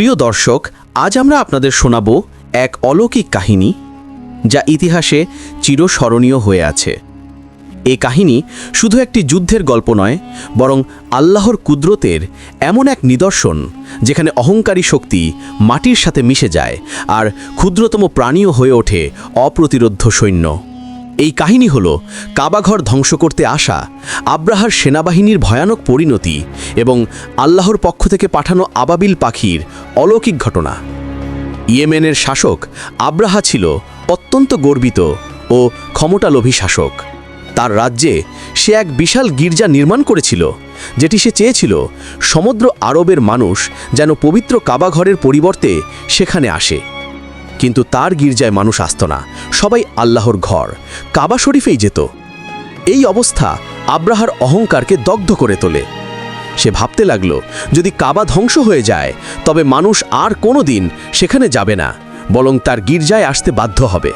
প্রিয় দর্শক, আজ আমরা আপনাদের শোনাব এক অলৌকিক কাহিনী যা ইতিহাসে চিরস্মরণীয় হয়ে আছে। এই কাহিনী শুধু একটি যুদ্ধের গল্প নয়, বরং আল্লাহর কুদরতের এমন এক নিদর্শন যেখানে অহংকারী শক্তি মাটির সাথে মিশে যায় আর ক্ষুদ্রতম প্রাণীও হয়ে ওঠে অপ্রতিরোধ্য সৈন্য। এই কাহিনী হল কাবাঘর ধ্বংস করতে আসা আব্রাহার সেনাবাহিনীর ভয়ানক পরিণতি এবং আল্লাহর পক্ষ থেকে পাঠানো আবাবিল পাখির অলৌকিক ঘটনা। ইয়েমেনের শাসক আব্রাহা ছিল অত্যন্ত গর্বিত ও ক্ষমতালোভী শাসক। তার রাজ্যে সে এক বিশাল গির্জা নির্মাণ করেছিল, যেটি সে চেয়েছিল সমুদ্র আরবের মানুষ যেন পবিত্র কাবাঘরের পরিবর্তে সেখানে আসে। কিন্তু তার গির্জায় মানুষ আসত না, সবাই আল্লাহর ঘর, কাবা শরীফেই যেত। এই অবস্থা আব্রাহার অহংকারকে দগ্ধ করে তোলে। সে ভাবতে লাগল, যদি কাবা ধ্বংস হয়ে যায়, তবে মানুষ আর কোনো দিন সেখানে যাবে না, বরং তার গির্জায় আসতে বাধ্য হবে।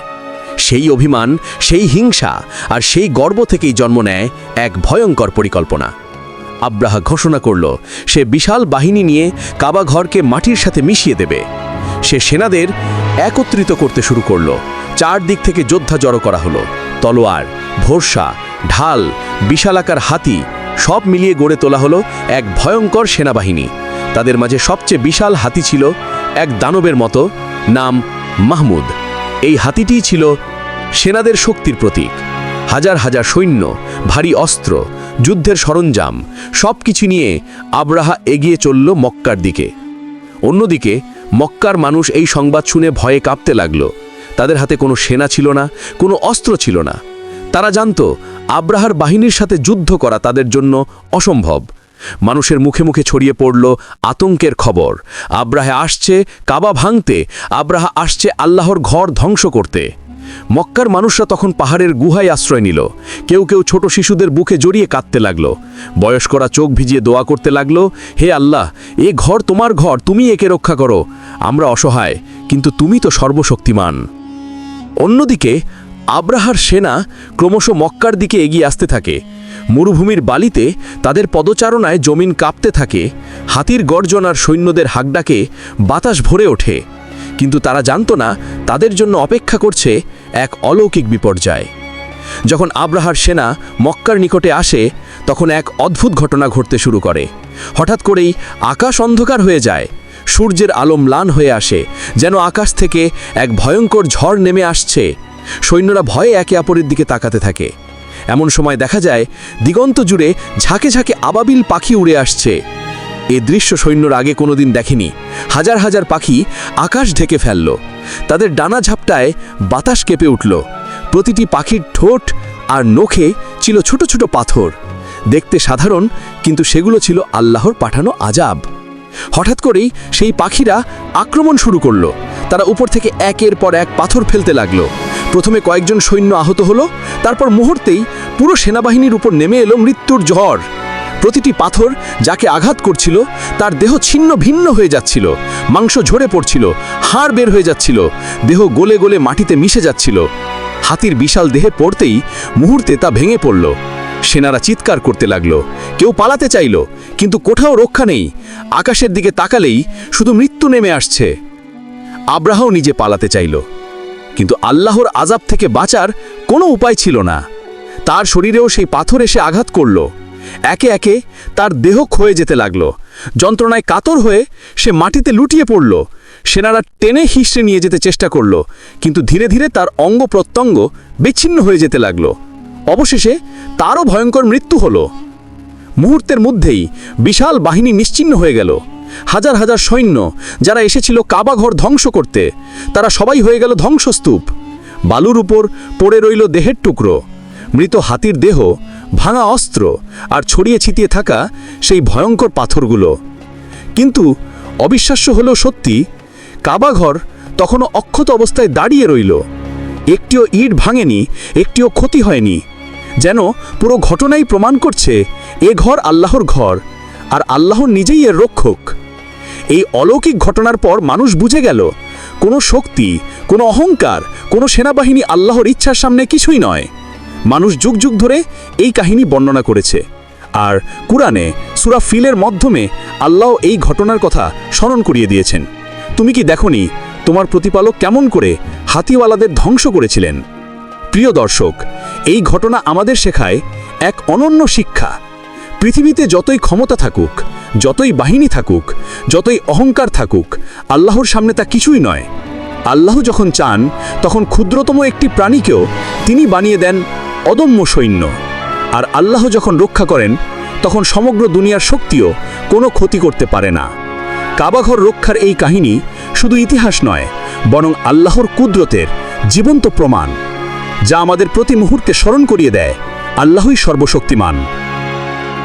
সেই অভিমান, সেই হিংসা আর সেই গর্ব থেকেই জন্ম নেয় এক ভয়ঙ্কর পরিকল্পনা। আব্রাহা ঘোষণা করল, সে বিশাল বাহিনী নিয়ে কাবা ঘরকে মাটির সাথে মিশিয়ে দেবে। সে সেনাদের একত্রিত করতে শুরু করল। চারদিক থেকে যোদ্ধা জড়ো করা হলো। তলোয়ার, ভরসা, ঢাল, বিশালাকার হাতি সব মিলিয়ে গড়ে তোলা হলো এক ভয়ঙ্কর সেনাবাহিনী। তাদের মাঝে সবচেয়ে বিশাল হাতি ছিল এক দানবের মতো, নাম মাহমুদ। এই হাতিটিই ছিল সেনাদের শক্তির প্রতীক। হাজার হাজার সৈন্য, ভারী অস্ত্র, যুদ্ধের সরঞ্জাম সব কিছু নিয়ে আবরাহা এগিয়ে চলল মক্কার দিকে। অন্যদিকে, মক্কার মানুষ এই সংবাদ শুনে ভয়ে কাঁপতে লাগল। তাদের হাতে কোনো সেনা ছিল না, কোনো অস্ত্র ছিল না। তারা জানত আব্রাহার বাহিনীর সাথে যুদ্ধ করা তাদের জন্য অসম্ভব। মানুষের মুখে মুখে ছড়িয়ে পড়ল আতঙ্কের খবর। আব্রাহে আসছে, কাবা ভাঙতে। আব্রাহা আসছে আল্লাহর ঘর ধ্বংস করতে। মক্কার মানুষরা তখন পাহাড়ের গুহায় আশ্রয় নিল। কেউ কেউ ছোট শিশুদের বুকে জড়িয়ে কাঁদতে লাগল। বয়স্করা চোখ ভিজিয়ে দোয়া করতে লাগল, হে আল্লাহ, এ ঘর তোমার ঘর, তুমি একে রক্ষা করো। আমরা অসহায়, কিন্তু তুমি তো সর্বশক্তিমান। অন্যদিকে আব্রাহার সেনা ক্রমশ মক্কার দিকে এগিয়ে আসতে থাকে। মরুভূমির বালিতে তাদের পদচারণায় জমিন কাঁপতে থাকে। হাতির গর্জনার সৈন্যদের হাকডাকে বাতাস ভরে ওঠে। কিন্তু তারা জানত না তাদের জন্য অপেক্ষা করছে এক অলৌকিক বিপর্যয়। যখন আব্রাহার সেনা মক্কার নিকটে আসে, তখন এক অদ্ভুত ঘটনা ঘটতে শুরু করে। হঠাৎ করেই আকাশ অন্ধকার হয়ে যায়। সূর্যের আলো ম্লান হয়ে আসে, যেন আকাশ থেকে এক ভয়ঙ্কর ঝড় নেমে আসছে। সৈন্যরা ভয়ে একে অপরের দিকে তাকাতে থাকে। এমন সময় দেখা যায়, দিগন্ত জুড়ে ঝাঁকে ঝাঁকে আবাবিল পাখি উড়ে আসছে। এ দৃশ্য সৈন্যরা আগে কোনোদিন দেখেনি। হাজার হাজার পাখি আকাশ ঢেকে ফেলল। তাদের ডানা ঝাপটায় বাতাস কেঁপে উঠল। প্রতিটি পাখির ঠোঁট আর নখে ছিল ছোট ছোট পাথর। দেখতে সাধারণ, কিন্তু সেগুলো ছিল আল্লাহর পাঠানো আজাব। হঠাৎ করেই সেই পাখিরা আক্রমণ শুরু করল। তারা উপর থেকে একের পর এক পাথর ফেলতে লাগল। প্রথমে কয়েকজন সৈন্য আহত হলো, তারপর মুহূর্তেই পুরো সেনাবাহিনীর উপর নেমে এলো মৃত্যুর ঝড় প্রতিটি পাথর যাকে আঘাত করছিল, তার দেহ ছিন্ন ভিন্ন হয়ে যাচ্ছিল, মাংস ঝরে পড়ছিল, হাড় বের হয়ে যাচ্ছিল, দেহ গলে গলে মাটিতে মিশে যাচ্ছিল। হাতির বিশাল দেহে পড়তেই মুহূর্তে তা ভেঙে পড়ল। সেনারা চিৎকার করতে লাগল, কেউ পালাতে চাইল, কিন্তু কোথাও রক্ষা নেই। আকাশের দিকে তাকালেই শুধু মৃত্যু নেমে আসছে। আব্রাহাও নিজে পালাতে চাইল। কিন্তু আল্লাহর আজাব থেকে বাঁচার কোনো উপায় ছিল না। তার শরীরেও সেই পাথর এসে আঘাত করল। একে একে তার দেহ ক্ষয়ে যেতে লাগল। যন্ত্রণায় কাতর হয়ে সে মাটিতে লুটিয়ে পড়ল। সেনারা টেনে হিসড়ে নিয়ে যেতে চেষ্টা করল, কিন্তু ধীরে ধীরে তার অঙ্গ প্রত্যঙ্গ বিচ্ছিন্ন হয়ে যেতে লাগল। অবশেষে তারও ভয়ঙ্কর মৃত্যু হলো। মুহূর্তের মধ্যেই বিশাল বাহিনী নিশ্চিন্ন হয়ে গেল। হাজার হাজার সৈন্য যারা এসেছিল কাবাঘর ধ্বংস করতে, তারা সবাই হয়ে গেল ধ্বংসস্তূপ। বালুর উপর পড়ে রইল দেহের টুকরো। মৃত হাতির দেহ ভাঙা অস্ত্র আর ছড়িয়ে ছিটিয়ে থাকা সেই ভয়ঙ্কর পাথরগুলো। কিন্তু অবিশ্বাস্য হলো সত্যি কাবাঘর তখনও অক্ষত অবস্থায় দাঁড়িয়ে রইল। একটিও ইট ভাঙেনি, একটিও ক্ষতি হয়নি। যেন পুরো ঘটনাই প্রমাণ করছে, এ ঘর আল্লাহর ঘর, আর আল্লাহ নিজেই এর রক্ষক। এই অলৌকিক ঘটনার পর মানুষ বুঝে গেল, কোনো শক্তি, কোনো অহংকার, কোনো সেনাবাহিনী আল্লাহর ইচ্ছার সামনে কিছুই নয়। মানুষ যুগ যুগ ধরে এই কাহিনী বর্ণনা করেছে। আর কুরআনে সুরা ফিলের মাধ্যমে আল্লাহ এই ঘটনার কথা স্মরণ করিয়ে দিয়েছেন। তুমি কি দেখনি তোমার প্রতিপালক কেমন করে হাতিওয়ালাদের ধ্বংস করেছিলেন? প্রিয় দর্শক, এই ঘটনা আমাদের শেখায় এক অনন্য শিক্ষা। পৃথিবীতে যতই ক্ষমতা থাকুক যতই বাহিনী থাকুক, যতই অহংকার থাকুক, আল্লাহর সামনে তা কিছুই নয়। আল্লাহ যখন চান, তখন ক্ষুদ্রতম একটি প্রাণীকেও তিনি বানিয়ে দেন অদম্য সৈন্য। আর আল্লাহ যখন রক্ষা করেন, তখন সমগ্র দুনিয়ার শক্তিও কোনো ক্ষতি করতে পারে না। কাবাঘর রক্ষার এই কাহিনী শুধু ইতিহাস নয়, বরং আল্লাহর কুদরতের জীবন্ত প্রমাণ, যা আমাদের প্রতি মুহূর্তে স্মরণ করিয়ে দেয়। আল্লাহই সর্বশক্তিমান।